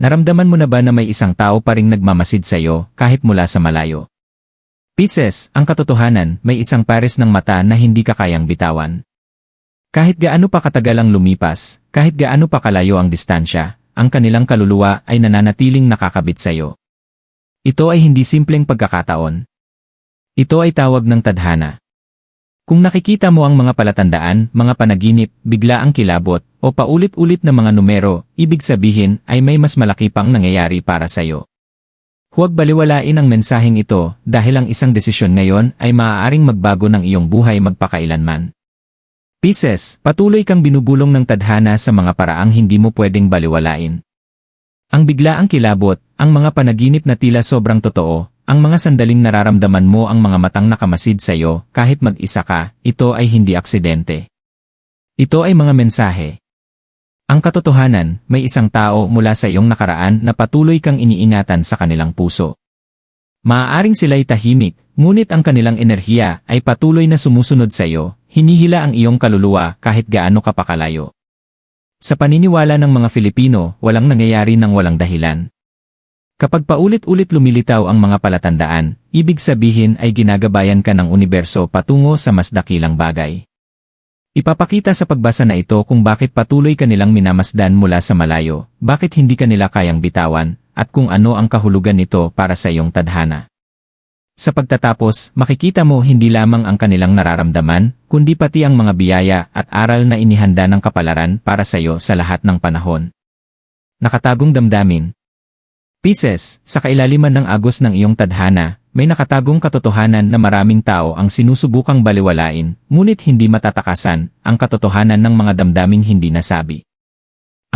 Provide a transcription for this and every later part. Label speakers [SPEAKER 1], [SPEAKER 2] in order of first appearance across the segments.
[SPEAKER 1] Naramdaman mo na ba na may isang tao pa ring nagmamasid sa'yo kahit mula sa malayo? Pisces, ang katotohanan, may isang pares ng mata na hindi ka kayang bitawan. Kahit gaano pa katagal ang lumipas, kahit gaano pa kalayo ang distansya, ang kanilang kaluluwa ay nananatiling nakakabit sa'yo. Ito ay hindi simpleng pagkakataon. Ito ay tawag ng tadhana. Kung nakikita mo ang mga palatandaan, mga panaginip, bigla ang kilabot, o paulit-ulit na mga numero, ibig sabihin ay may mas malaki pang nangyayari para sa'yo. Huwag baliwalain ang mensaheng ito dahil ang isang desisyon ngayon ay maaaring magbago ng iyong buhay magpakailanman. Pisces, patuloy kang binubulong ng tadhana sa mga paraang hindi mo pwedeng baliwalain. Ang biglaang kilabot, ang mga panaginip na tila sobrang totoo, ang mga sandaling nararamdaman mo ang mga matang nakamasid sa iyo kahit mag-isa ka, ito ay hindi aksidente. Ito ay mga mensahe. Ang katotohanan, may isang tao mula sa iyong nakaraan na patuloy kang iniingatan sa kanilang puso. Maaaring sila'y tahimik, ngunit ang kanilang enerhiya ay patuloy na sumusunod sa iyo, hinihila ang iyong kaluluwa kahit gaano ka pakalayo. Sa paniniwala ng mga Filipino, walang nangyayari ng walang dahilan. Kapag paulit-ulit lumilitaw ang mga palatandaan, ibig sabihin ay ginagabayan ka ng universo patungo sa mas dakilang bagay. Ipapakita sa pagbasa na ito kung bakit patuloy kanilang minamasdan mula sa malayo, bakit hindi kanila kayang bitawan, at kung ano ang kahulugan nito para sa iyong tadhana. Sa pagtatapos, makikita mo hindi lamang ang kanilang nararamdaman, kundi pati ang mga biyaya at aral na inihanda ng kapalaran para sa iyo sa lahat ng panahon. Nakatagong damdamin, Pisces, sa kailaliman ng agos ng iyong tadhana, may nakatagong katotohanan na maraming tao ang sinusubukang baliwalain, ngunit hindi matatakasan, ang katotohanan ng mga damdaming hindi nasabi.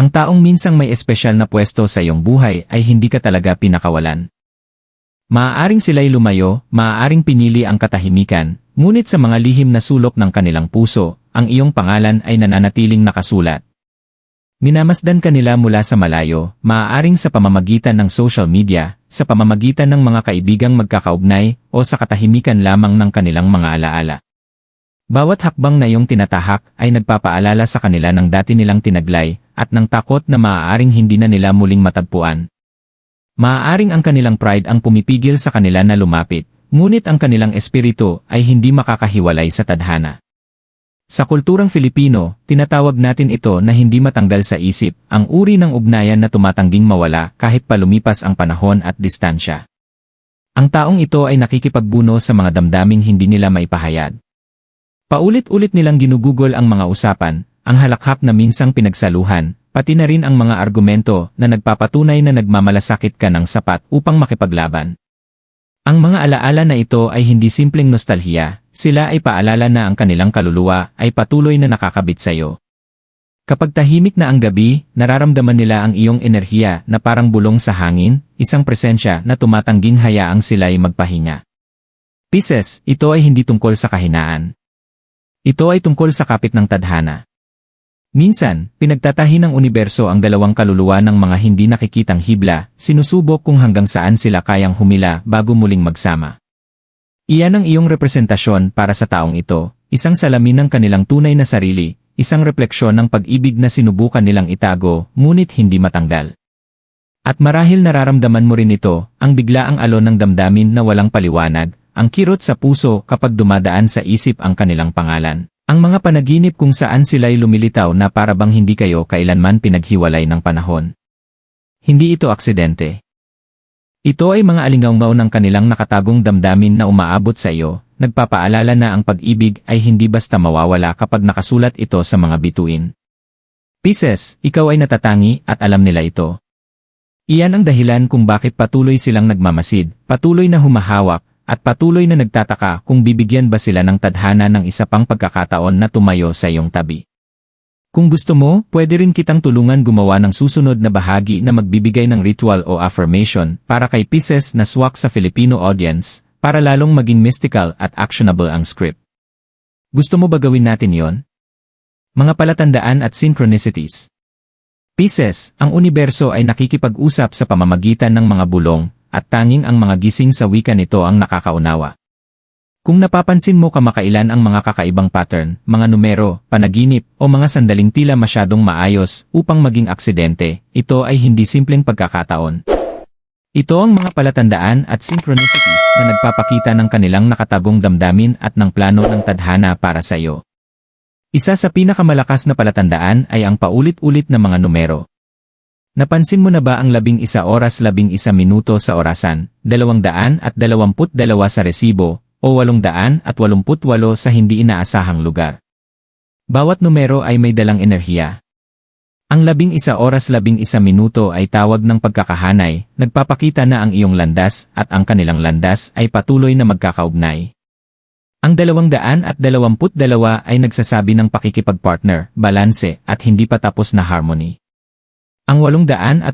[SPEAKER 1] Ang taong minsang may espesyal na pwesto sa iyong buhay ay hindi ka talaga pinakawalan. Maaaring sila'y lumayo, maaaring pinili ang katahimikan, ngunit sa mga lihim na sulok ng kanilang puso, ang iyong pangalan ay nananatiling nakasulat. Minamasdan kanila mula sa malayo, maaaring sa pamamagitan ng social media, sa pamamagitan ng mga kaibigang magkakaugnay, o sa katahimikan lamang ng kanilang mga alaala. Bawat hakbang na iyong tinatahak ay nagpapaalala sa kanila ng dati nilang tinaglay at ng takot na maaaring hindi na nila muling matagpuan. Maaaring ang kanilang pride ang pumipigil sa kanila na lumapit, ngunit ang kanilang espiritu ay hindi makakahiwalay sa tadhana. Sa kulturang Filipino, tinatawag natin ito na hindi matanggal sa isip, ang uri ng ugnayan na tumatangging mawala kahit palumipas ang panahon at distansya. Ang taong ito ay nakikipagbuno sa mga damdaming hindi nila maipahayag. Paulit-ulit nilang ginugugol ang mga usapan, ang halakhak na minsang pinagsaluhan, pati na rin ang mga argumento na nagpapatunay na nagmamalasakit ka ng sapat upang makipaglaban. Ang mga alaala na ito ay hindi simpleng nostalhiya, sila ay paalala na ang kanilang kaluluwa ay patuloy na nakakabit sa iyo. Kapag tahimik na ang gabi, nararamdaman nila ang iyong enerhiya na parang bulong sa hangin, isang presensya na tumatangging hayaang sila ay magpahinga. Pisces, ito ay hindi tungkol sa kahinaan. Ito ay tungkol sa kapit ng tadhana. Minsan, pinagtatahi ng universo ang dalawang kaluluwa ng mga hindi nakikitang hibla, sinusubok kung hanggang saan sila kayang humila bago muling magsama. Iyan ang iyong representasyon para sa taong ito, isang salamin ng kanilang tunay na sarili, isang refleksyon ng pag-ibig na sinubukan nilang itago, ngunit hindi matanggal. At marahil nararamdaman mo rin ito, ang biglaang alon ng damdamin na walang paliwanag, ang kirot sa puso kapag dumadaan sa isip ang kanilang pangalan. Ang mga panaginip kung saan sila'y lumilitaw na para bang hindi kayo kailanman pinaghiwalay ng panahon. Hindi ito aksidente. Ito ay mga alingaungaw ng kanilang nakatagong damdamin na umaabot sa iyo, nagpapaalala na ang pag-ibig ay hindi basta mawawala kapag nakasulat ito sa mga bituin. Pisces, ikaw ay natatangi at alam nila ito. Iyan ang dahilan kung bakit patuloy silang nagmamasid, patuloy na humahawak, at patuloy na nagtataka kung bibigyan ba sila ng tadhana ng isa pang pagkakataon na tumayo sa iyong tabi. Kung gusto mo, pwede rin kitang tulungan gumawa ng susunod na bahagi na magbibigay ng ritual o affirmation para kay Pisces na swak sa Filipino audience para lalong maging mystical at actionable ang script. Gusto mo ba gawin natin yon? Mga palatandaan at synchronicities. Pisces, ang universo ay nakikipag-usap sa pamamagitan ng mga bulong, at tanging ang mga gising sa wika nito ang nakakaunawa. Kung napapansin mo kamakailan ang mga kakaibang pattern, mga numero, panaginip, o mga sandaling tila masyadong maayos upang maging aksidente, ito ay hindi simpleng pagkakataon. Ito ang mga palatandaan at synchronicities na nagpapakita ng kanilang nakatagong damdamin at ng plano ng tadhana para sa iyo. Isa sa pinakamalakas na palatandaan ay ang paulit-ulit na mga numero. Napansin mo na ba ang labing isa oras labing isa minuto sa orasan, dalawang daan at dalawamput dalawa sa resibo, o walong daan at walumput walo sa hindi inaasahang lugar? Bawat numero ay may dalang enerhiya. Ang labing isa oras labing isa minuto ay tawag ng pagkakahanay, nagpapakita na ang iyong landas at ang kanilang landas ay patuloy na magkakaugnay. Ang dalawang daan at dalawamput dalawa ay nagsasabi ng pakikipagpartner, balanse, at hindi pa tapos na harmony. Ang 888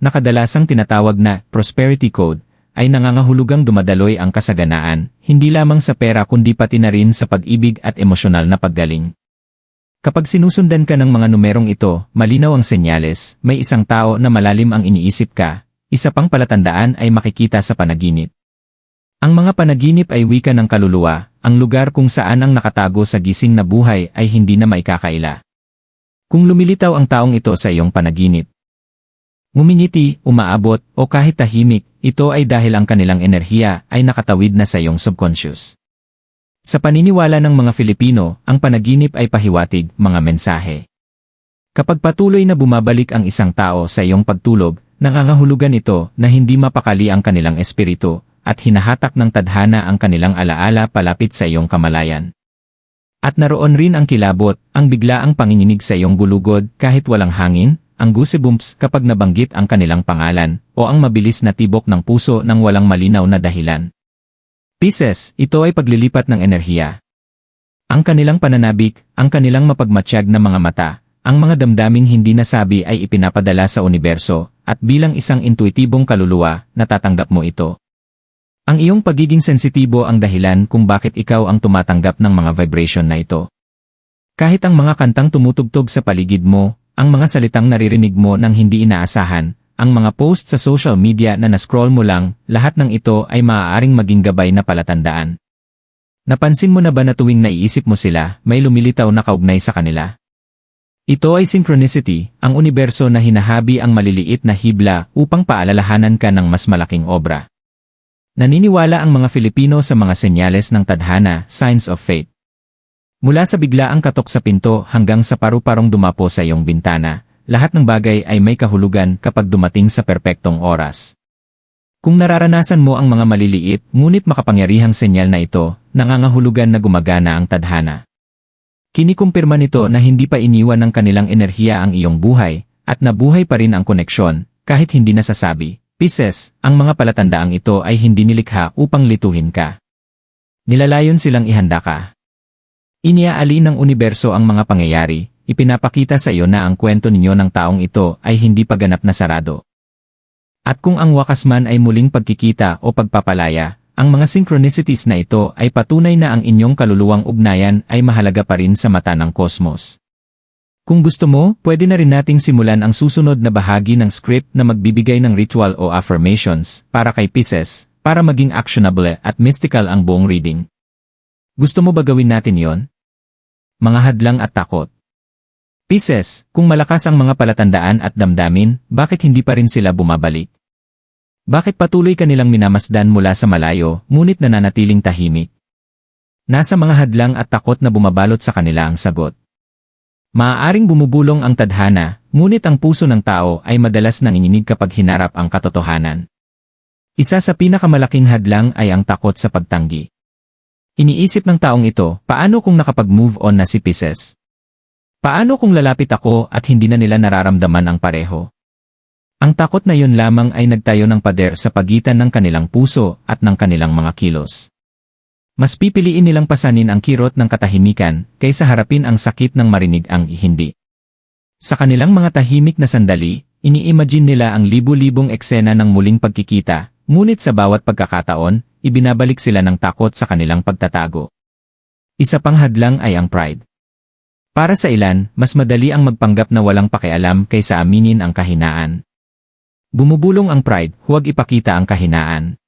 [SPEAKER 1] na kadalasang tinatawag na prosperity code ay nangangahulugang dumadaloy ang kasaganaan, hindi lamang sa pera kundi pati na rin sa pag-ibig at emosyonal na paggaling. Kapag sinusundan ka ng mga numerong ito, malinaw ang senyales, may isang tao na malalim ang iniisip ka, isa pang palatandaan ay makikita sa panaginip. Ang mga panaginip ay wika ng kaluluwa, ang lugar kung saan ang nakatago sa gising na buhay ay hindi na maikakaila. Kung lumilitaw ang taong ito sa iyong panaginip, ngumingiti, umaabot, o kahit tahimik, ito ay dahil ang kanilang enerhiya ay nakatawid na sa iyong subconscious. Sa paniniwala ng mga Filipino, ang panaginip ay pahiwatig, mga mensahe. Kapag patuloy na bumabalik ang isang tao sa iyong pagtulog, nangangahulugan ito na hindi mapakali ang kanilang espiritu, at hinahatak ng tadhana ang kanilang alaala palapit sa iyong kamalayan. At naroon rin ang kilabot, ang biglaang panginginig sa iyong gulugod kahit walang hangin, ang goosebumps kapag nabanggit ang kanilang pangalan, o ang mabilis na tibok ng puso ng walang malinaw na dahilan. Pisces, ito ay paglilipat ng enerhiya. Ang kanilang pananabik, ang kanilang mapagmatsyag na mga mata, ang mga damdaming hindi nasabi ay ipinapadala sa universo, at bilang isang intuitibong kaluluwa, natatanggap mo ito. Ang iyong pagiging sensitibo ang dahilan kung bakit ikaw ang tumatanggap ng mga vibration na ito. Kahit ang mga kantang tumutugtog sa paligid mo, ang mga salitang naririnig mo nang hindi inaasahan, ang mga post sa social media na nascroll mo lang, lahat ng ito ay maaaring maging gabay na palatandaan. Napansin mo na ba na tuwing naiisip mo sila, may lumilitaw na kaugnay sa kanila? Ito ay synchronicity, ang universo na hinahabi ang maliliit na hibla upang paalalahanan ka ng mas malaking obra. Naniniwala ang mga Filipino sa mga senyales ng tadhana, signs of fate. Mula sa biglaang katok sa pinto hanggang sa paru-parong dumapo sa iyong bintana, lahat ng bagay ay may kahulugan kapag dumating sa perpektong oras. Kung nararanasan mo ang mga maliliit ngunit makapangyarihang senyal na ito, nangangahulugan na gumagana ang tadhana. Kinikumpirma nito na hindi pa iniwan ng kanilang enerhiya ang iyong buhay, at nabuhay pa rin ang koneksyon, kahit hindi nasasabi. Pisces, ang mga palatandaang ito ay hindi nilikha upang lituhin ka. Nilalayon silang ihanda ka. Iniaali ng universo ang mga pangyayari, ipinapakita sa iyo na ang kwento ninyo ng taong ito ay hindi pa ganap na sarado. At kung ang wakas man ay muling pagkikita o pagpapalaya, ang mga synchronicities na ito ay patunay na ang inyong kaluluwang ugnayan ay mahalaga pa rin sa mata ng kosmos. Kung gusto mo, pwede na rin nating simulan ang susunod na bahagi ng script na magbibigay ng ritual o affirmations para kay Pisces, para maging actionable at mystical ang buong reading. Gusto mo ba gawin natin yon? Mga hadlang at takot. Pisces, kung malakas ang mga palatandaan at damdamin, bakit hindi pa rin sila bumabalik? Bakit patuloy kanilang minamasdan mula sa malayo, ngunit nananatiling tahimik? Nasa mga hadlang at takot na bumabalot sa kanila ang sagot. Maaaring bumubulong ang tadhana, ngunit ang puso ng tao ay madalas nanginginig kapag hinarap ang katotohanan. Isa sa pinakamalaking hadlang ay ang takot sa pagtanggi. Iniisip ng taong ito, paano kung nakapag-move on na si Pisces? Paano kung lalapit ako at hindi na nila nararamdaman ang pareho? Ang takot na yun lamang ay nagtayo ng pader sa pagitan ng kanilang puso at ng kanilang mga kilos. Mas pipiliin nilang pasanin ang kirot ng katahimikan kaysa harapin ang sakit ng marinig ang hindi. Sa kanilang mga tahimik na sandali, ini-imagine nila ang libu-libong eksena ng muling pagkikita, ngunit sa bawat pagkakataon, ibinabalik sila ng takot sa kanilang pagtatago. Isa pang hadlang ay ang pride. Para sa ilan, mas madali ang magpanggap na walang pakialam kaysa aminin ang kahinaan. Bumubulong ang pride, huwag ipakita ang kahinaan.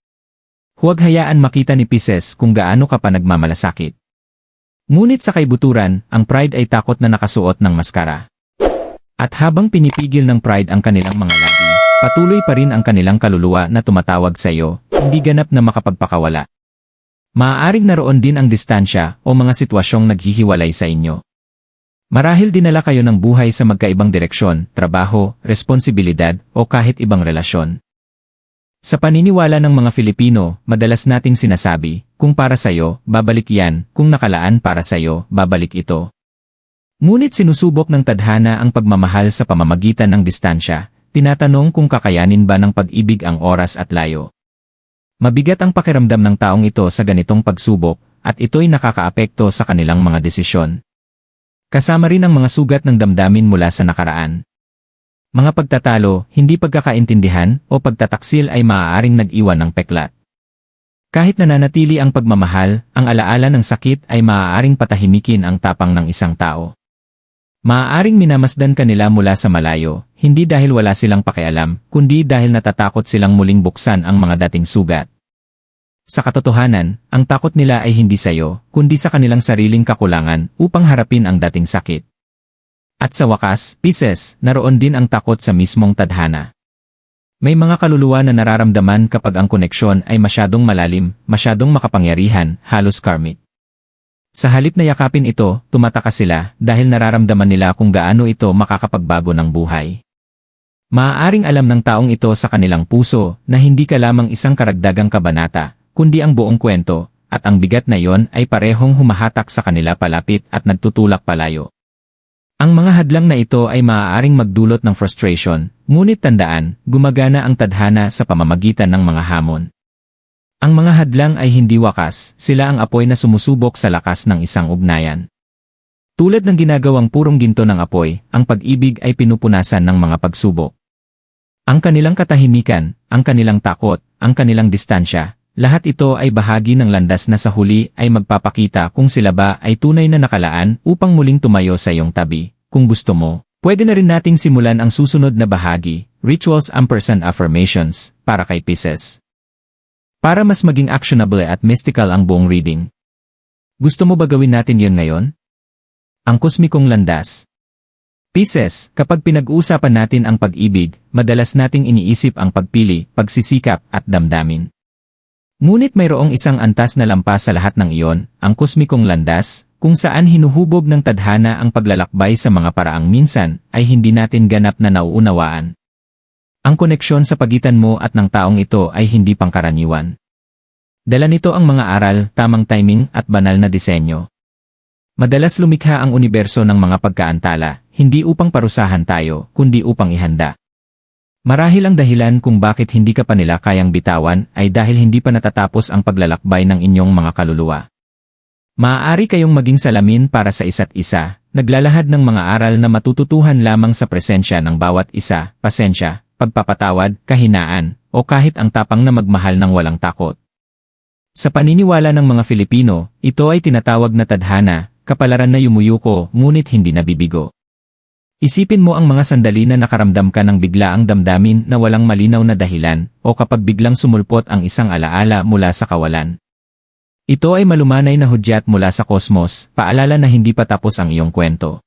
[SPEAKER 1] Huwag hayaan makita ni Pisces kung gaano ka pa nagmamalasakit. Ngunit sa kaibuturan, ang pride ay takot na nakasuot ng maskara. At habang pinipigil ng pride ang kanilang mga labi, patuloy pa rin ang kanilang kaluluwa na tumatawag sa iyo, hindi ganap na makapagpakawala. Maaaring naroon din ang distansya o mga sitwasyong naghihiwalay sa inyo. Marahil dinala kayo ng buhay sa magkaibang direksyon, trabaho, responsibilidad, o kahit ibang relasyon. Sa paniniwala ng mga Filipino, madalas nating sinasabi, kung para sa'yo, babalik yan, kung nakalaan para sa'yo, babalik ito. Ngunit sinusubok ng tadhana ang pagmamahal sa pamamagitan ng distansya, tinatanong kung kakayanin ba ng pag-ibig ang oras at layo. Mabigat ang pakiramdam ng taong ito sa ganitong pagsubok, at ito'y nakakaapekto sa kanilang mga desisyon. Kasama rin ang mga sugat ng damdamin mula sa nakaraan. Mga pagtatalo, hindi pagkakaintindihan, o pagtataksil ay maaaring nag-iwan ng peklat. Kahit nananatili ang pagmamahal, ang alaala ng sakit ay maaaring patahimikin ang tapang ng isang tao. Maaaring minamasdan kanila mula sa malayo, hindi dahil wala silang pakialam, kundi dahil natatakot silang muling buksan ang mga dating sugat. Sa katotohanan, ang takot nila ay hindi sa iyo, kundi sa kanilang sariling kakulangan upang harapin ang dating sakit. At sa wakas, Pisces, naroon din ang takot sa mismong tadhana. May mga kaluluwa na nararamdaman kapag ang koneksyon ay masyadong malalim, masyadong makapangyarihan, halos karmic. Sa halip na yakapin ito, tumatakas sila dahil nararamdaman nila kung gaano ito makakapagbago ng buhay. Maaaring alam ng taong ito sa kanilang puso na hindi ka lamang isang karagdagang kabanata, kundi ang buong kwento, at ang bigat na iyon ay parehong humahatak sa kanila palapit at nagtutulak palayo. Ang mga hadlang na ito ay maaaring magdulot ng frustration, ngunit tandaan, gumagana ang tadhana sa pamamagitan ng mga hamon. Ang mga hadlang ay hindi wakas, sila ang apoy na sumusubok sa lakas ng isang ugnayan. Tulad ng ginagawang purong ginto ng apoy, ang pag-ibig ay pinupunasan ng mga pagsubok. Ang kanilang katahimikan, ang kanilang takot, ang kanilang distansya, lahat ito ay bahagi ng landas na sa huli ay magpapakita kung sila ba ay tunay na nakalaan upang muling tumayo sa iyong tabi. Kung gusto mo, pwede na rin nating simulan ang susunod na bahagi, Rituals Ampersand Affirmations, para kay Pisces. Para mas maging actionable at mystical ang buong reading. Gusto mo ba gawin natin yon ngayon? Ang kosmikong landas. Pisces, kapag pinag-uusapan natin ang pag-ibig, madalas nating iniisip ang pagpili, pagsisikap, at damdamin. Ngunit mayroong isang antas na lampas sa lahat ng iyon, ang kosmikong landas, kung saan hinuhubog ng tadhana ang paglalakbay sa mga paraang minsan ay hindi natin ganap na nauunawaan. Ang koneksyon sa pagitan mo at ng taong ito ay hindi pangkaraniwan. Dala nito ang mga aral, tamang timing at banal na disenyo. Madalas lumikha ang universo ng mga pagkaantala, hindi upang parusahan tayo, kundi upang ihanda. Marahil ang dahilan kung bakit hindi ka pa nila kayang bitawan ay dahil hindi pa natatapos ang paglalakbay ng inyong mga kaluluwa. Maaari kayong maging salamin para sa isa't isa, naglalahad ng mga aral na matututuhan lamang sa presensya ng bawat isa, pasensya, pagpapatawad, kahinaan, o kahit ang tapang na magmahal ng walang takot. Sa paniniwala ng mga Filipino, ito ay tinatawag na tadhana, kapalaran na yumuyuko ngunit hindi nabibigo. Isipin mo ang mga sandali na nakaramdam ka ng bigla ang damdamin na walang malinaw na dahilan o kapag biglang sumulpot ang isang alaala mula sa kawalan. Ito ay malumanay na hudyat mula sa kosmos, paalala na hindi pa tapos ang iyong kwento.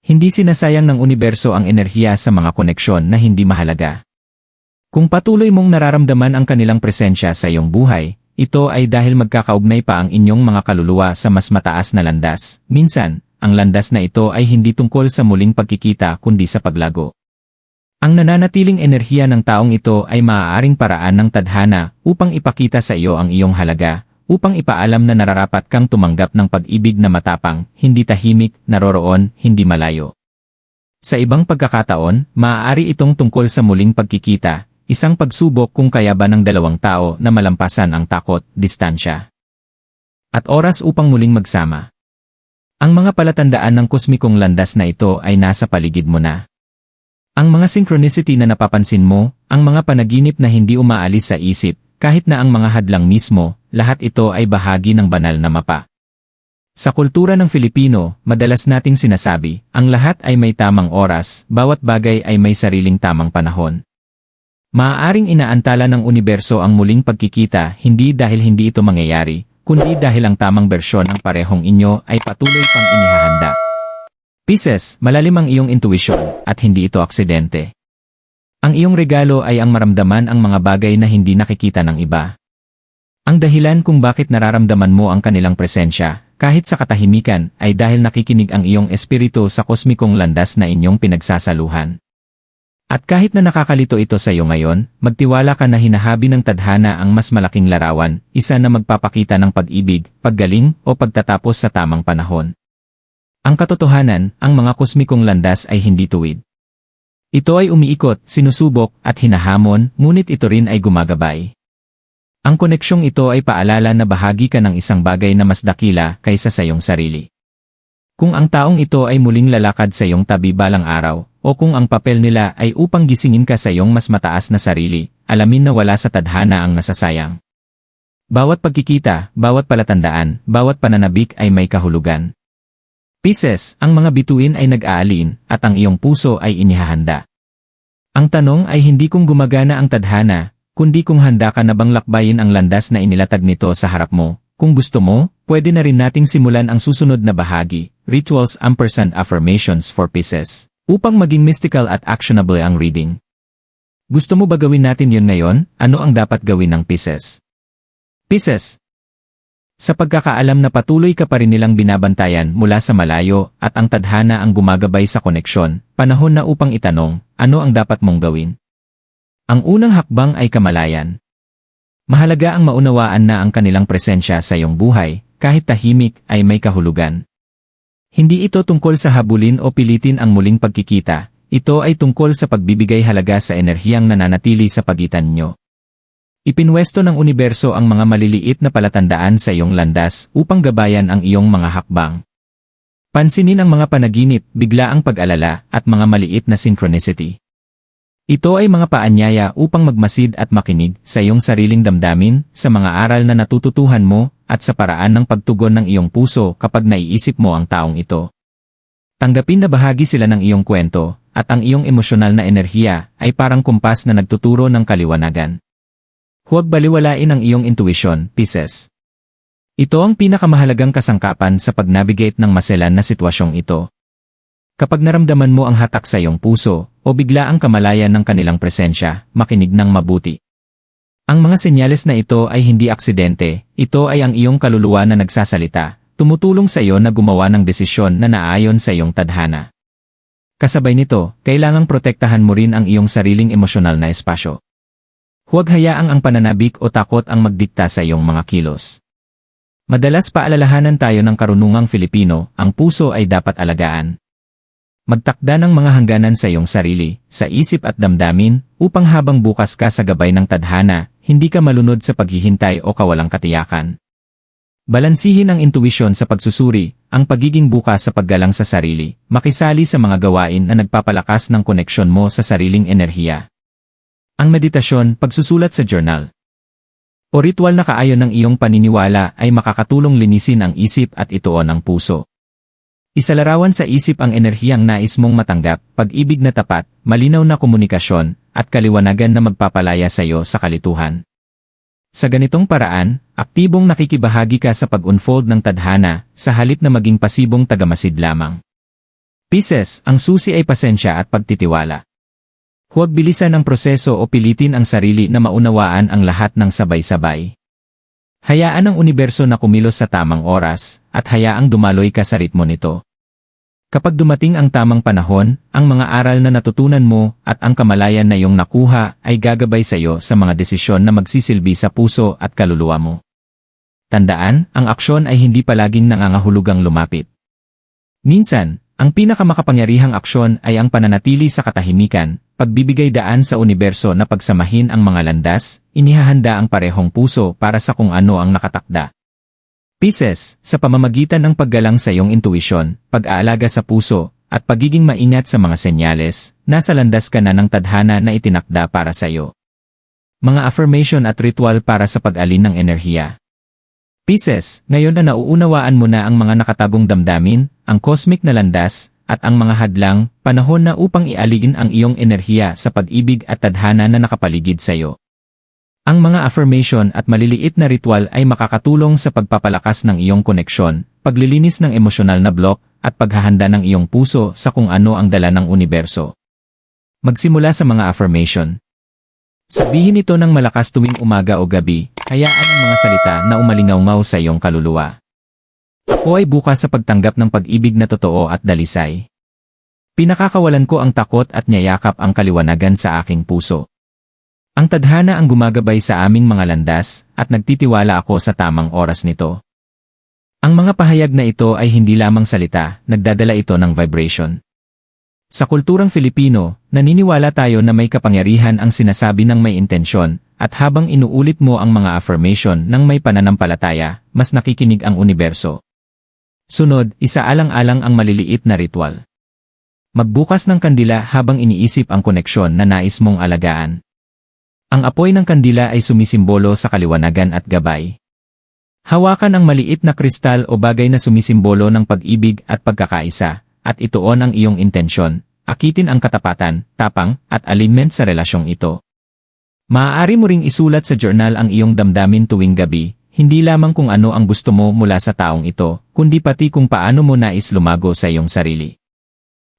[SPEAKER 1] Hindi sinasayang ng universo ang enerhiya sa mga koneksyon na hindi mahalaga. Kung patuloy mong nararamdaman ang kanilang presensya sa iyong buhay, ito ay dahil magkakaugnay pa ang inyong mga kaluluwa sa mas mataas na landas. Minsan, ang landas na ito ay hindi tungkol sa muling pagkikita kundi sa paglago. Ang nananatiling enerhiya ng taong ito ay maaaring paraan ng tadhana upang ipakita sa iyo ang iyong halaga, upang ipaalam na nararapat kang tumanggap ng pag-ibig na matapang, hindi tahimik, naroroon, hindi malayo. Sa ibang pagkakataon, maaari itong tungkol sa muling pagkikita, isang pagsubok kung kaya ba ng dalawang tao na malampasan ang takot, distansya. At oras upang muling magsama. Ang mga palatandaan ng kosmikong landas na ito ay nasa paligid mo na. Ang mga synchronicity na napapansin mo, ang mga panaginip na hindi umaalis sa isip, kahit na ang mga hadlang mismo, lahat ito ay bahagi ng banal na mapa. Sa kultura ng Filipino, madalas nating sinasabi, ang lahat ay may tamang oras, bawat bagay ay may sariling tamang panahon. Maaaring inaantala ng universo ang muling pagkikita hindi dahil hindi ito mangyayari, kundi dahil ang tamang bersyon ng parehong inyo ay patuloy pang inihahanda. Pisces, malalim ang iyong intuition, at hindi ito aksidente. Ang iyong regalo ay ang maramdaman ang mga bagay na hindi nakikita ng iba. Ang dahilan kung bakit nararamdaman mo ang kanilang presensya, kahit sa katahimikan, ay dahil nakikinig ang iyong espiritu sa kosmikong landas na inyong pinagsasaluhan. At kahit na nakakalito ito sa iyo ngayon, magtiwala ka na hinahabi ng tadhana ang mas malaking larawan, isa na magpapakita ng pag-ibig, paggaling, o pagtatapos sa tamang panahon. Ang katotohanan, ang mga kosmikong landas ay hindi tuwid. Ito ay umiikot, sinusubok, at hinahamon, ngunit ito rin ay gumagabay. Ang koneksyong ito ay paalala na bahagi ka ng isang bagay na mas dakila kaysa sa iyong sarili. Kung ang taong ito ay muling lalakad sa iyong tabi balang araw, o kung ang papel nila ay upang gisingin ka sa iyong mas mataas na sarili, alamin na wala sa tadhana ang nasasayang. Bawat pagkikita, bawat palatandaan, bawat pananabik ay may kahulugan. Pisces, ang mga bituin ay nag-aalin, at ang iyong puso ay inihahanda. Ang tanong ay hindi kung gumagana ang tadhana, kundi kung handa ka na bang lakbayin ang landas na inilatag nito sa harap mo. Kung gusto mo, pwede na rin nating simulan ang susunod na bahagi, Rituals Ampersand Affirmations for Pisces, upang maging mystical at actionable ang reading. Gusto mo ba gawin natin yun ngayon? Ano ang dapat gawin ng Pisces? Pisces, sa pagkakaalam na patuloy ka pa rin nilang binabantayan mula sa malayo at ang tadhana ang gumagabay sa koneksyon, panahon na upang itanong, ano ang dapat mong gawin? Ang unang hakbang ay kamalayan. Mahalaga ang maunawaan na ang kanilang presensya sa iyong buhay, kahit tahimik, ay may kahulugan. Hindi ito tungkol sa habulin o pilitin ang muling pagkikita, ito ay tungkol sa pagbibigay halaga sa enerhiyang nananatili sa pagitan nyo. Ipinwesto ng universo ang mga maliliit na palatandaan sa iyong landas upang gabayan ang iyong mga hakbang. Pansinin ang mga panaginip, biglaang pag-alala, at mga maliit na synchronicity. Ito ay mga paanyaya upang magmasid at makinig sa iyong sariling damdamin, sa mga aral na natututuhan mo, at sa paraan ng pagtugon ng iyong puso kapag naiisip mo ang taong ito. Tanggapin na bahagi sila ng iyong kwento, at ang iyong emosyonal na enerhiya ay parang kumpas na nagtuturo ng kaliwanagan. Huwag baliwalain ang iyong intuition, Pisces. Ito ang pinakamahalagang kasangkapan sa pag-navigate ng maselan na sitwasyong ito. Kapag naramdaman mo ang hatak sa iyong puso, o bigla ang kamalayan ng kanilang presensya, makinig ng mabuti. Ang mga senyales na ito ay hindi aksidente, ito ay ang iyong kaluluwa na nagsasalita, tumutulong sa iyo na gumawa ng desisyon na naayon sa iyong tadhana. Kasabay nito, kailangang protektahan mo rin ang iyong sariling emosyonal na espasyo. Huwag hayaang ang pananabik o takot ang magdikta sa iyong mga kilos. Madalas paalalahanan tayo ng karunungang Filipino, ang puso ay dapat alagaan. Magtakda ng mga hangganan sa iyong sarili, sa isip at damdamin, upang habang bukas ka sa gabay ng tadhana, hindi ka malunod sa paghihintay o kawalang katiyakan. Balansihin ang intuwisyon sa pagsusuri, ang pagiging bukas sa paggalang sa sarili, makisali sa mga gawain na nagpapalakas ng koneksyon mo sa sariling enerhiya. Ang meditasyon, pagsusulat sa journal. O ritual na kaayon ng iyong paniniwala ay makakatulong linisin ang isip at ituon ang puso. Isalarawan sa isip ang enerhiyang nais mong matanggap, pag-ibig na tapat, malinaw na komunikasyon, at kaliwanagan na magpapalaya sa iyo sa kalituhan. Sa ganitong paraan, aktibong nakikibahagi ka sa pag-unfold ng tadhana, sa halip na maging pasibong tagamasid lamang. Pisces, ang susi ay pasensya at pagtitiwala. Huwag bilisan ang proseso o pilitin ang sarili na maunawaan ang lahat ng sabay-sabay. Hayaan ang universo na kumilos sa tamang oras, at hayaang dumaloy ka sa ritmo nito. Kapag dumating ang tamang panahon, ang mga aral na natutunan mo at ang kamalayan na iyong nakuha ay gagabay sa iyo sa mga desisyon na magsisilbi sa puso at kaluluwa mo. Tandaan, ang aksyon ay hindi palaging nangangahulugang lumapit. Minsan, ang pinakamakapangyarihang aksyon ay ang pananatili sa katahimikan, pagbibigay daan sa universo na pagsamahin ang mga landas, inihahanda ang parehong puso para sa kung ano ang nakatakda. Pisces, sa pamamagitan ng paggalang sa iyong intuisyon, pag-aalaga sa puso, at pagiging maingat sa mga senyales, nasa landas ka na ng tadhana na itinakda para sa iyo. Mga affirmation at ritual para sa pag-alin ng enerhiya. Pisces, ngayon na nauunawaan mo na ang mga nakatagong damdamin, ang cosmic na landas, at ang mga hadlang, panahon na upang ialigin ang iyong enerhiya sa pag-ibig at tadhana na nakapaligid sa iyo. Ang mga affirmation at maliliit na ritual ay makakatulong sa pagpapalakas ng iyong koneksyon, paglilinis ng emosyonal na block, at paghahanda ng iyong puso sa kung ano ang dala ng universo. Magsimula sa mga affirmation. Sabihin ito ng malakas tuwing umaga o gabi, hayaan ang mga salita na umalingaw sa iyong kaluluwa. Ako ay bukas sa pagtanggap ng pag-ibig na totoo at dalisay. Pinakakawalan ko ang takot at niyayakap ang kaliwanagan sa aking puso. Ang tadhana ang gumagabay sa aming mga landas at nagtitiwala ako sa tamang oras nito. Ang mga pahayag na ito ay hindi lamang salita, nagdadala ito ng vibration. Sa kulturang Filipino, naniniwala tayo na may kapangyarihan ang sinasabi ng may intensyon, at habang inuulit mo ang mga affirmation ng may pananampalataya, mas nakikinig ang universo. Sunod, isaalang-alang ang maliliit na ritual. Magbukas ng kandila habang iniisip ang koneksyon na nais mong alagaan. Ang apoy ng kandila ay sumisimbolo sa kaliwanagan at gabay. Hawakan ang maliit na kristal o bagay na sumisimbolo ng pag-ibig at pagkakaisa, at ituon ang iyong intensyon, akitin ang katapatan, tapang, at alignment sa relasyong ito. Maaari mo ring isulat sa journal ang iyong damdamin tuwing gabi, hindi lamang kung ano ang gusto mo mula sa taong ito, kundi pati kung paano mo nais lumago sa iyong sarili.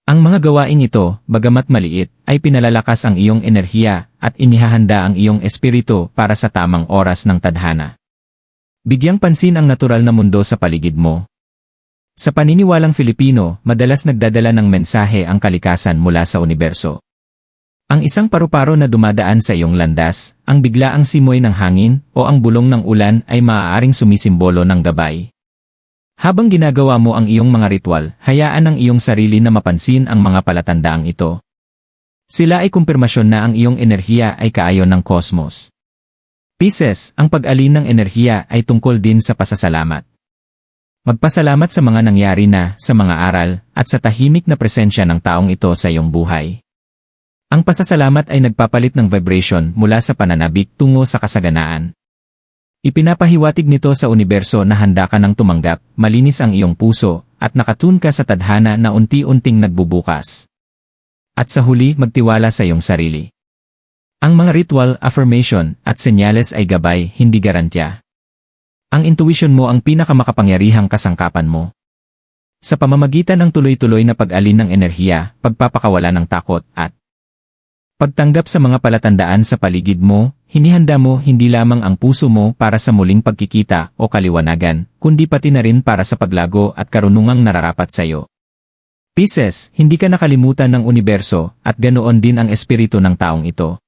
[SPEAKER 1] Ang mga gawain ito, bagamat maliit, ay pinalalakas ang iyong enerhiya at inihahanda ang iyong espiritu para sa tamang oras ng tadhana. Bigyang pansin ang natural na mundo sa paligid mo. Sa paniniwalang Filipino, madalas nagdadala ng mensahe ang kalikasan mula sa universo. Ang isang paru-paro na dumadaan sa iyong landas, ang biglaang simoy ng hangin, o ang bulong ng ulan ay maaaring sumisimbolo ng gabay. Habang ginagawa mo ang iyong mga ritual, hayaan ang iyong sarili na mapansin ang mga palatandaang ito. Sila ay kumpirmasyon na ang iyong enerhiya ay kaayon ng kosmos. Pisces, ang pag-alin ng enerhiya ay tungkol din sa pasasalamat. Magpasalamat sa mga nangyari na, sa mga aral, at sa tahimik na presensya ng taong ito sa iyong buhay. Ang pasasalamat ay nagpapalit ng vibration mula sa pananabik tungo sa kasaganaan. Ipinapahiwatig nito sa universo na handa ka ng tumanggap, malinis ang iyong puso, at nakatun ka sa tadhana na unti-unting nagbubukas. At sa huli, magtiwala sa iyong sarili. Ang mga ritual, affirmation, at senyales ay gabay, hindi garantya. Ang intuition mo ang pinakamakapangyarihang kasangkapan mo. Sa pamamagitan ng tuloy-tuloy na pag-alin ng enerhiya, pagpapakawala ng takot, at Pagtanggap sa mga palatandaan sa paligid mo, hinihanda mo hindi lamang ang puso mo para sa muling pagkikita o kaliwanagan, kundi pati na rin para sa paglago at karunungang nararapat sa iyo. Pisces, hindi ka nakalimutan ng universo at ganoon din ang espiritu ng taong ito.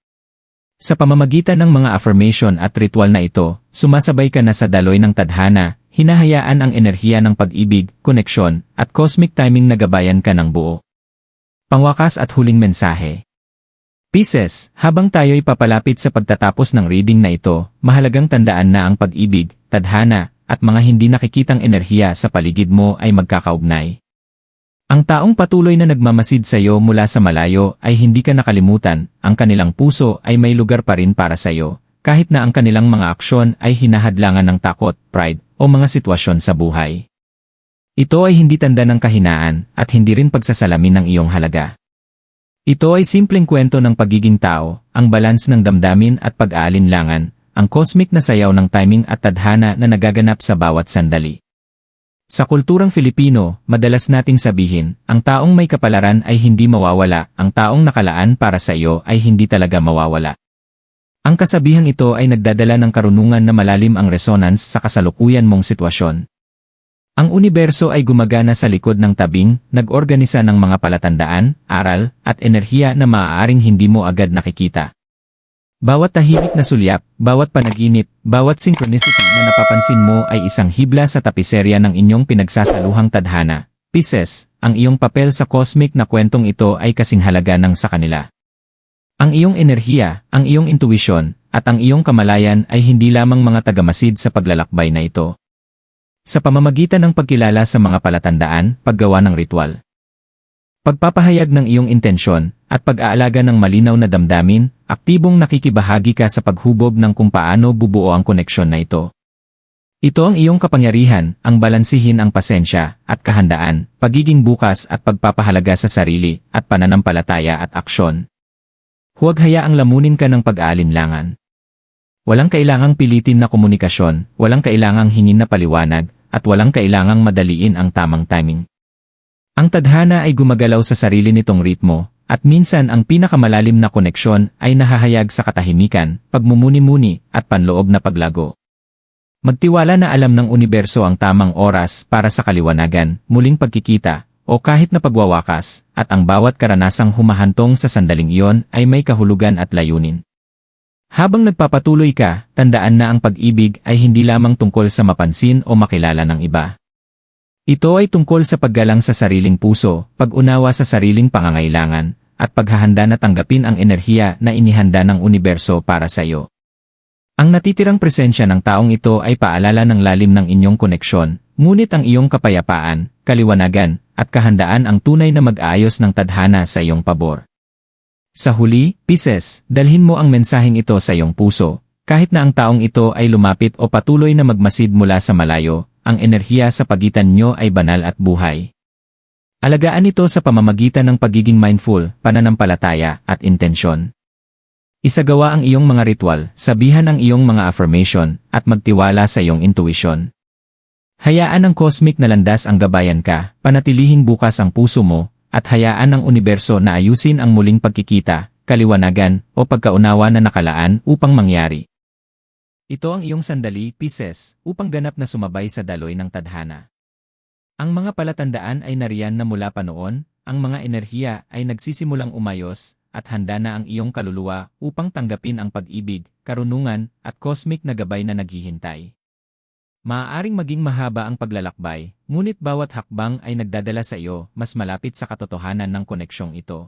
[SPEAKER 1] Sa pamamagitan ng mga affirmation at ritual na ito, sumasabay ka na sa daloy ng tadhana, hinahayaan ang enerhiya ng pag-ibig, koneksyon, at cosmic timing na gabayan ka ng buo. Pangwakas at huling mensahe. Pisces, habang tayo'y papalapit sa pagtatapos ng reading na ito, mahalagang tandaan na ang pag-ibig, tadhana, at mga hindi nakikitang enerhiya sa paligid mo ay magkakaugnay. Ang taong patuloy na nagmamasid sa iyo mula sa malayo ay hindi ka nakalimutan, ang kanilang puso ay may lugar pa rin para sa iyo, kahit na ang kanilang mga aksyon ay hinahadlangan ng takot, pride, o mga sitwasyon sa buhay. Ito ay hindi tanda ng kahinaan at hindi rin pagsasalamin ng iyong halaga. Ito ay simpleng kwento ng pagiging tao, ang balans ng damdamin at pag-aalinlangan, ang cosmic na sayaw ng timing at tadhana na nagaganap sa bawat sandali. Sa kulturang Filipino, madalas nating sabihin, ang taong may kapalaran ay hindi mawawala, ang taong nakalaan para sa iyo ay hindi talaga mawawala. Ang kasabihang ito ay nagdadala ng karunungan na malalim ang resonance sa kasalukuyan mong sitwasyon. Ang universo ay gumagana sa likod ng tabing, nag-organisa ng mga palatandaan, aral, at enerhiya na maaaring hindi mo agad nakikita. Bawat tahimik na sulyap, bawat panaginip, bawat synchronicity na napapansin mo ay isang hibla sa tapiserya ng inyong pinagsasaluhang tadhana. Pisces, ang iyong papel sa cosmic na kwentong ito ay kasing halaga ng sa kanila. Ang iyong enerhiya, ang iyong intuition, at ang iyong kamalayan ay hindi lamang mga tagamasid sa paglalakbay na ito, sa pamamagitan ng pagkilala sa mga palatandaan, paggawa ng ritual. Pagpapahayag ng iyong intensyon, at pag-aalaga ng malinaw na damdamin, aktibong nakikibahagi ka sa paghubog ng kung paano bubuo ang koneksyon na ito. Ito ang iyong kapangyarihan, ang balansihin ang pasensya at kahandaan, pagiging bukas at pagpapahalaga sa sarili at pananampalataya at aksyon. Huwag hayaang lamunin ka ng pag-aalinlangan. Walang kailangang pilitin na komunikasyon, walang kailangang hingin na paliwanag, at walang kailangang madaliin ang tamang timing. Ang tadhana ay gumagalaw sa sarili nitong ritmo, at minsan ang pinakamalalim na koneksyon ay nahahayag sa katahimikan, pagmumuni-muni, at panloob na paglago. Magtiwala na alam ng universo ang tamang oras para sa kaliwanagan, muling pagkikita, o kahit na pagwawakas, at ang bawat karanasang humahantong sa sandaling iyon ay may kahulugan at layunin. Habang nagpapatuloy ka, tandaan na ang pag-ibig ay hindi lamang tungkol sa mapansin o makilala ng iba. Ito ay tungkol sa paggalang sa sariling puso, pag-unawa sa sariling pangangailangan, at paghahanda na tanggapin ang enerhiya na inihanda ng universo para sa iyo. Ang natitirang presensya ng taong ito ay paalala ng lalim ng inyong koneksyon, ngunit ang iyong kapayapaan, kaliwanagan, at kahandaan ang tunay na mag-aayos ng tadhana sa iyong pabor. Sa huli, Pisces, dalhin mo ang mensaheng ito sa iyong puso, kahit na ang taong ito ay lumapit o patuloy na magmasid mula sa malayo, ang enerhiya sa pagitan nyo ay banal at buhay. Alagaan ito sa pamamagitan ng pagiging mindful, pananampalataya, at intensyon. Isagawa ang iyong mga ritual, sabihan ang iyong mga affirmation, at magtiwala sa iyong intuition. Hayaan ng cosmic na landas ang gabayan ka, panatilihing bukas ang puso mo, at hayaan ng universo na ayusin ang muling pagkikita, kaliwanagan, o pagkaunawa na nakalaan upang mangyari. Ito ang iyong sandali, Pisces, upang ganap na sumabay sa daloy ng tadhana. Ang mga palatandaan ay nariyan na mula pa noon, ang mga enerhiya ay nagsisimulang umayos, at handa na ang iyong kaluluwa upang tanggapin ang pag-ibig, karunungan, at cosmic na gabay na naghihintay. Maaaring maging mahaba ang paglalakbay, ngunit bawat hakbang ay nagdadala sa iyo mas malapit sa katotohanan ng koneksyong ito.